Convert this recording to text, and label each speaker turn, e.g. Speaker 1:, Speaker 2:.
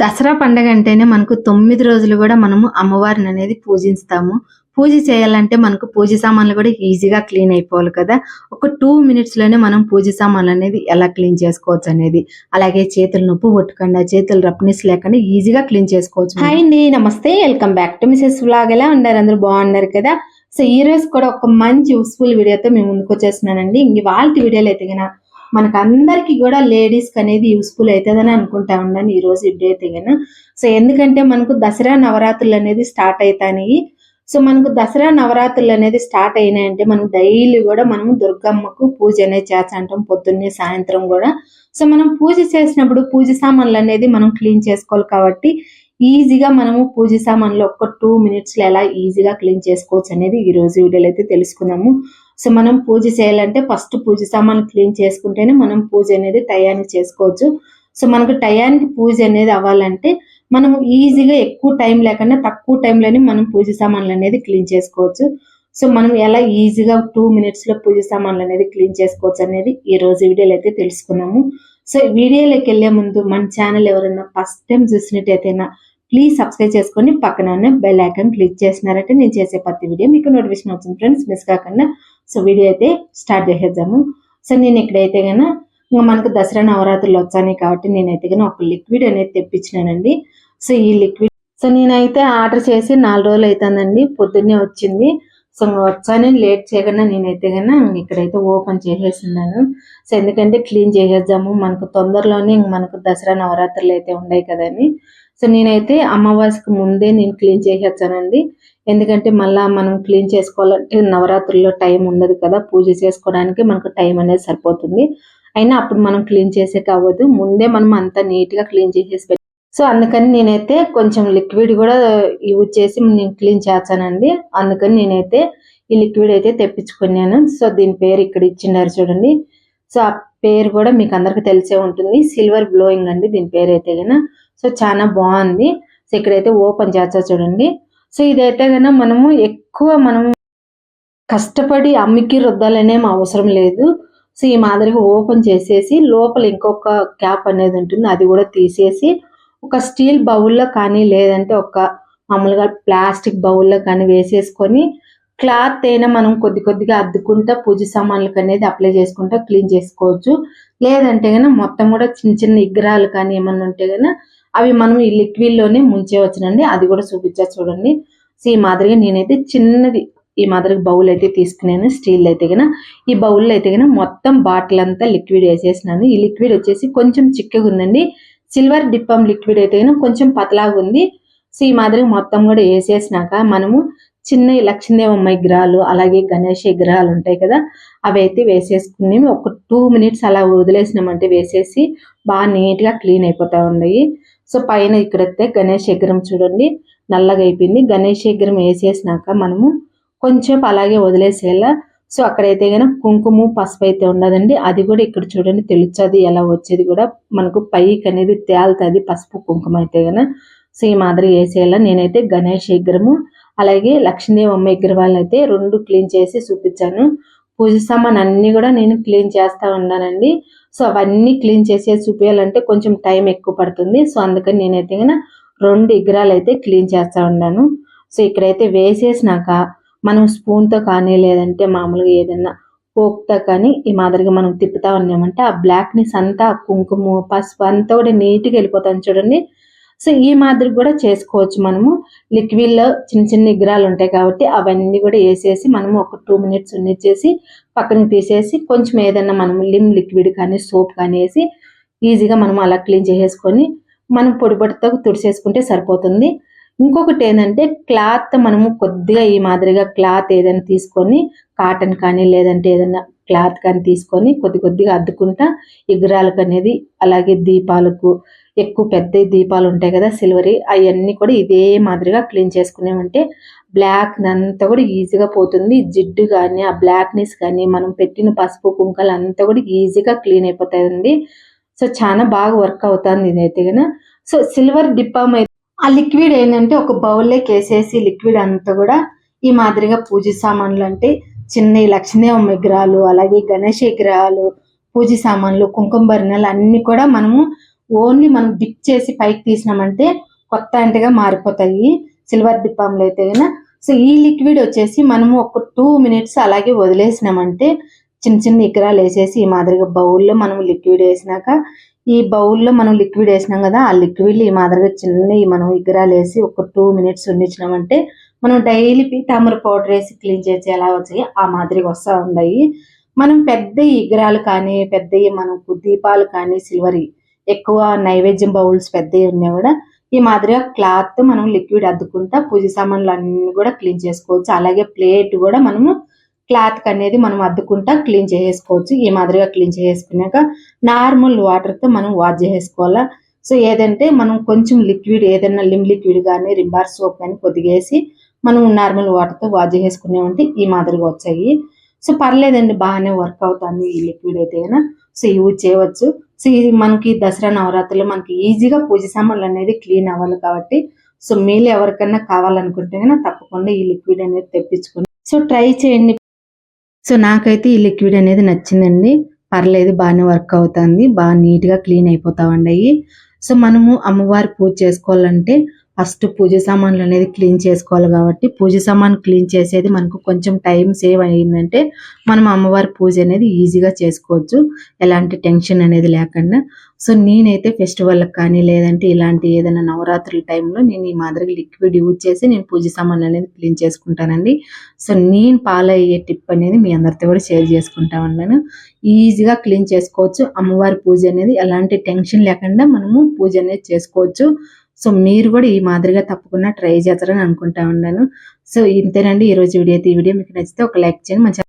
Speaker 1: దసరా పండగ అంటేనే మనకు తొమ్మిది రోజులు కూడా మనము అమ్మవారిని అనేది పూజిస్తాము. పూజ చేయాలంటే మనకు పూజ సామాన్లు కూడా ఈజీగా క్లీన్ అయిపోవాలి కదా. ఒక టూ మినిట్స్లోనే మనం పూజ సామాన్లు అనేది ఎలా క్లీన్ చేసుకోవచ్చు అనేది. అలాగే చేతులు నొప్పి కొట్టకుండా చేతులు రఫ్నెస్ లేకుండా ఈజీగా క్లీన్ చేసుకోవచ్చు హాయ్ అండి నమస్తే. Welcome back to Mrs vlog. ఎలా ఉన్నారు? అందరూ బాగున్నారు కదా? సో ఈ రోజు కూడా ఒక మంచి యూస్ఫుల్ వీడియోతో మేము ముందుకు వచ్చేస్తున్నానండి. ఇంక వాళ్ళ వీడియోలు అయితే గన మనకు అందరికి కూడా లేడీస్కి అనేది యూస్ఫుల్ అవుతుందని అనుకుంటా ఉన్నాను ఈ రోజు వీడియో అయితే సో ఎందుకంటే మనకు దసరా నవరాత్రులు అనేది స్టార్ట్ అవుతాయి సో మనకు దసరా నవరాత్రులు అనేది స్టార్ట్ అయినాయంటే మనం డైలీ కూడా మనం దుర్గమ్మకు పూజ అనేది చేస్తాంటాం పొద్దున్నే సాయంత్రం కూడా. సో మనం పూజ చేసినప్పుడు పూజ సామాన్లు అనేది మనం క్లీన్ చేసుకోవాలి కాబట్టి ఈజీగా మనము పూజ సామాన్లు ఒక్క టూ మినిట్స్లో ఎలా ఈజీగా క్లీన్ చేసుకోవచ్చు అనేది ఈ రోజు వీడియోలో అయితే తెలుసుకుందాము. సో మనం పూజ చేయాలంటే ఫస్ట్ పూజ సామాన్లు క్లీన్ చేసుకుంటేనే మనం పూజ అనేది టయానికి చేసుకోవచ్చు. సో మనకు టయానికి పూజ అనేది అవ్వాలంటే మనం ఈజీగా ఎక్కువ టైం లేకుండా తక్కువ టైంలోనే మనం పూజ సామాన్లు అనేది క్లీన్ చేసుకోవచ్చు. సో మనం ఎలా ఈజీగా టూ మినిట్స్లో పూజ సామాన్లు అనేది క్లీన్ చేసుకోవచ్చు అనేది ఈ రోజు వీడియోలో అయితే తెలుసుకున్నాము. సో వీడియోలోకి వెళ్ళే ముందు మన ఛానల్ ఎవరైనా ఫస్ట్ టైం చూసినట్టయితేనా ప్లీజ్ సబ్స్క్రైబ్ చేసుకొని పక్కన బెల్ ఐకాన్ క్లిక్ చేసినారంటే నేను చేసే ప్రతి వీడియో మీకు నోటిఫికేషన్ అవుతుంది ఫ్రెండ్స్ మిస్ కాకుండా సో వీడియో అయితే స్టార్ట్ చేసేద్దాము. సో నేను ఇక్కడైతే కన్నా ఇంకా మనకు దసరా నవరాత్రులు వచ్చాయి కాబట్టి నేనైతే కానీ ఒక లిక్విడ్ అనేది తెప్పించినానండి. సో ఈ లిక్విడ్ సో నేనైతే ఆర్డర్ చేసి నాలుగు రోజులు అవుతుందండి పొద్దున్నే వచ్చింది. సో వచ్చాను లేట్ చేయకుండా నేనైతే కన్నా ఇక్కడైతే ఓపెన్ చేసేసిన్నాను సో ఎందుకంటే క్లీన్ చేసేద్దాము. మనకు తొందరలోనే ఇంక మనకు దసరా నవరాత్రులు అయితే ఉన్నాయి కదండి. సో నేనైతే అమావాస్యకి ముందే నేను క్లీన్ చేసేచ్చానండి ఎందుకంటే మళ్ళా మనం క్లీన్ చేసుకోవాలంటే నవరాత్రుల్లో టైం ఉండదు కదా పూజ చేసుకోవడానికి మనకు టైం అనేది సరిపోతుంది. అయినా అప్పుడు మనం క్లీన్ చేసే కావద్దు. ముందే మనం అంతా నీట్గా క్లీన్ చేసేసి సో అందుకని నేనైతే కొంచెం లిక్విడ్ కూడా యూజ్ చేసి నేను క్లీన్ చేస్తానండి. అందుకని నేనైతే ఈ లిక్విడ్ అయితే తెప్పించుకున్నాను. సో దీని పేరు ఇక్కడ ఇచ్చినారు చూడండి. సో ఆ పేరు కూడా మీకు అందరికి తెలిసే ఉంటుంది. సిల్వర్ గ్లోయింగ్ అండి దీని పేరు అయితే కనుక సో చాలా బాగుంది. సో ఇక్కడైతే ఓపెన్ చేస్తా చూడండి. సో ఇదైతే కనుక మనము ఎక్కువ మనము కష్టపడి అమ్మికి రుద్దాలనేం అవసరం లేదు. సో ఈ మాదిరిగా ఓపెన్ చేసేసి లోపల ఇంకొక క్యాప్ అనేది ఉంటుంది. అది కూడా తీసేసి ఒక స్టీల్ బౌల్లో కానీ లేదంటే ఒక మామూలుగా ప్లాస్టిక్ బౌల్లో కానీ వేసేసుకొని క్లాత్ అయినా మనం కొద్ది కొద్దిగా అద్దుకుంటా పూజ సామాన్లకు అనేది అప్లై చేసుకుంటా క్లీన్ చేసుకోవచ్చు. లేదంటే కనుక మొత్తం కూడా చిన్న చిన్న విగ్రహాలు కానీ ఏమన్నా ఉంటే కనుక అవి మనం ఈ లిక్విడ్లోనే ముంచేవచ్చునండి అది కూడా చూపించా చూడండి. సో ఈ మాదిరిగా నేనైతే చిన్నది ఈ మాదిరిగా బౌల్ అయితే తీసుకున్నాను స్టీల్ అయితే గన. ఈ బౌల్లో అయితే గన మొత్తం బాటిల్ అంతా లిక్విడ్ వేసేసినాను. ఈ లిక్విడ్ వచ్చేసి కొంచెం చిక్కగా ఉందండి. సిల్వర్ డిప్పం లిక్విడ్ అయితే గన కొంచెం పతలాగా ఉంది. సో ఈ మాదిరిగా మొత్తం కూడా వేసేసినాక మనము చిన్న లక్ష్మీదేవమ్మ విగ్రహాలు అలాగే గణేష్ విగ్రహాలు ఉంటాయి కదా అవి అయితే వేసేసుకుని ఒక టూ మినిట్స్ అలా వదిలేసినామంటే వేసేసి బాగా నీట్గా క్లీన్ అయిపోతా ఉన్నాయి. సో పైన ఇక్కడైతే గణేష్ విగ్రహం చూడండి. నల్లగా అయిపోయింది. గణేష్ విగ్రహం వేసేసినాక మనము కొంచెం అలాగే వదిలేసేలా సో అక్కడైతే కనుక కుంకుమ పసుపు అయితే ఉండదండి అది కూడా ఇక్కడ చూడండి. తెలుస్తుంది ఎలా వచ్చేది కూడా. మనకు పైకి అనేది తేలుతుంది పసుపు కుంకుమ అయితే కనుక సో ఈ మాదిరి వేసేలా నేనైతే గణేష్ విగ్రహము అలాగే లక్ష్మీదేవి అమ్మ విగ్రహాలను అయితే రెండు క్లీన్ చేసి చూపించాను. పూజ సామాన్ అన్ని కూడా నేను క్లీన్ చేస్తా ఉన్నానండి. సో అవన్నీ క్లీన్ చేసే చూపించాలంటే కొంచెం టైం ఎక్కువ పడుతుంది. సో అందుకని నేనైతే కనుక రెండు ఇగ్రాలు అయితే క్లీన్ చేస్తా ఉన్నాను. సో ఇక్కడైతే వేసేసినాక మనం స్పూన్తో కానీ లేదంటే మామూలుగా ఏదన్నా పోక్తో కానీ ఈ మాదిరిగా మనం తిప్పుతా ఉన్నామంటే ఆ బ్లాక్నెస్ అంతా కుంకుమ పసుపు అంతా కూడా నీట్గా వెళ్ళిపోతాను చూడండి. సో ఈ మాదిరి కూడా చేసుకోవచ్చు మనము. లిక్విడ్లో చిన్న చిన్న విగ్రహాలు ఉంటాయి కాబట్టి అవన్నీ కూడా వేసేసి మనము ఒక టూ మినిట్స్ ఉన్నిచ్చేసి పక్కన తీసేసి కొంచెం ఏదన్నా మనము లిమ్ లిక్విడ్ కానీ సోప్ కానీ వేసి ఈజీగా మనం అలా క్లీన్ చేసేసుకొని మనం పొడి పొడితో తుడిసేసుకుంటే సరిపోతుంది. ఇంకొకటి ఏంటంటే క్లాత్ మనము కొద్దిగా ఈ మాదిరిగా క్లాత్ ఏదైనా తీసుకొని కాటన్ కానీ లేదంటే ఏదైనా క్లాత్ కానీ తీసుకొని కొద్ది కొద్దిగా అద్దుకుంటా ఇగ్రాలకు అనేది అలాగే దీపాలకు ఎక్కువ పెద్ద దీపాలు ఉంటాయి కదా సిల్వరీ అవన్నీ కూడా ఇదే మాదిరిగా క్లీన్ చేసుకునేమంటే బ్లాక్ అంతా కూడా ఈజీగా పోతుంది. జిడ్డు కానీ ఆ బ్లాక్నెస్ కానీ మనం పెట్టిన పసుపు కుంకలు అంతా కూడా ఈజీగా క్లీన్ అయిపోతాయండి. సో చాలా బాగా వర్క్ అవుతుంది ఇదైతే కదా సో సిల్వర్ డిప్పా ఆ లిక్విడ్ ఏంటంటే ఒక బౌల్లోకి వేసేసి లిక్విడ్ అంతా కూడా ఈ మాదిరిగా పూజ సామాన్లు అంటే చిన్న లక్ష్మీదేవం విగ్రహాలు అలాగే గణేష్ విగ్రహాలు పూజ సామాన్లు కుంకుమ భరణాలు అన్ని కూడా మనము ఓన్లీ మనం డిప్ చేసి పైకి తీసినామంటే కొత్త అంటగా మారిపోతాయి. సిల్వర్ డిప్పంలో అయితే గన సో ఈ లిక్విడ్ వచ్చేసి మనము ఒక టూ మినిట్స్ అలాగే వదిలేసినామంటే చిన్న చిన్న ఇకరాలు వేసేసి ఈ మాదిరిగా బౌల్లో మనం లిక్విడ్ వేసినాక ఈ బౌల్లో మనం లిక్విడ్ వేసినాం కదా ఆ లిక్విడ్ ఈ మాదిరిగా చిన్న మనం ఇగ్గరాలు వేసి ఒక టూ మినిట్స్ ఉండించినామంటే మనం డైలీ తామర పౌడర్ వేసి క్లీన్ చేసి ఎలా వచ్చాయి ఆ మాదిరిగా వస్తూ ఉన్నాయి మనం పెద్ద ఇగరాలు కానీ పెద్దవి మనకు దీపాలు కానీ సిల్వర్ ఎక్కువ నైవేద్యం బౌల్స్ పెద్దవి ఉన్నా కూడా ఈ మాదిరిగా క్లాత్ మనం లిక్విడ్ అద్దుకుంటా పూజ సామాన్లు అన్ని కూడా క్లీన్ చేసుకోవచ్చు. అలాగే ప్లేట్ కూడా మనము క్లాత్ అనేది మనం అద్దుకుంటా క్లీన్ చేసేసుకోవచ్చు. ఈ మాదిరిగా క్లీన్ చేసుకున్నాక నార్మల్ వాటర్తో మనం వాష్ చేసేసుకోవాలా? సో ఏదంటే మనం కొంచెం లిక్విడ్ ఏదైనా లిమ్ లిక్విడ్ కానీ రింబార్ సోప్ కానీ కొద్దిగా వేసి మనం నార్మల్ వాటర్తో వాష్ చేసుకునేవంటే ఈ మాదిరిగా వచ్చాయి. సో పర్లేదండి బాగానే వర్క్ అవుతుంది ఈ లిక్విడ్ అయితే సో యూజ్ చేయవచ్చు. సో ఇది మనకి దసరా నవరాత్రులు మనకి ఈజీగా పూజ సామాన్లు అనేది క్లీన్ అవ్వాలి కాబట్టి. సో మీరు ఎవరికైనా కావాలనుకుంటే కనుక తప్పకుండా ఈ లిక్విడ్ అనేది తెప్పించుకోండి సో ట్రై చేయండి. సో నాకైతే ఈ లిక్విడ్ అనేది నచ్చిందండి. పర్లేదు బాగానే వర్క్ అవుతుంది. బాగా నీట్గా క్లీన్ అయిపోతామండి అవి సో మనము అమ్మవారి పూజ చేసుకోవాలంటే ఫస్ట్ పూజ సామాన్లు అనేది క్లీన్ చేసుకోవాలి కాబట్టి పూజ సామాన్ క్లీన్ చేసేది మనకు కొంచెం టైం సేవ్ అయ్యిందంటే మనం అమ్మవారి పూజ అనేది ఈజీగా చేసుకోవచ్చు. ఎలాంటి టెన్షన్ అనేది లేకుండా. సో నేనైతే ఫెస్టివల్ కానీ లేదంటే ఇలాంటి ఏదైనా నవరాత్రుల టైంలో నేను ఈ మాదిరిగా లిక్విడ్ యూజ్ చేసి నేను పూజ సామాన్లు అనేది క్లీన్ చేసుకుంటానండి. సో నేను ఫాలో అయ్యే టిప్ అనేది మీ అందరితో కూడా షేర్ చేసుకుంటా ఉన్నాను. ఈజీగా క్లీన్ చేసుకోవచ్చు. అమ్మవారి పూజ అనేది ఎలాంటి టెన్షన్ లేకుండా మనము పూజ అనేది చేసుకోవచ్చు. సో మీరు కూడా ఈ మాదిరిగా తప్పకుండా ట్రై చేస్తారని అనుకుంటా ఉన్నాను సో ఇంతేనండి ఈ రోజు వీడియో. అయితే ఈ వీడియో మీకు నచ్చితే ఒక లైక్ చేయండి. మంచి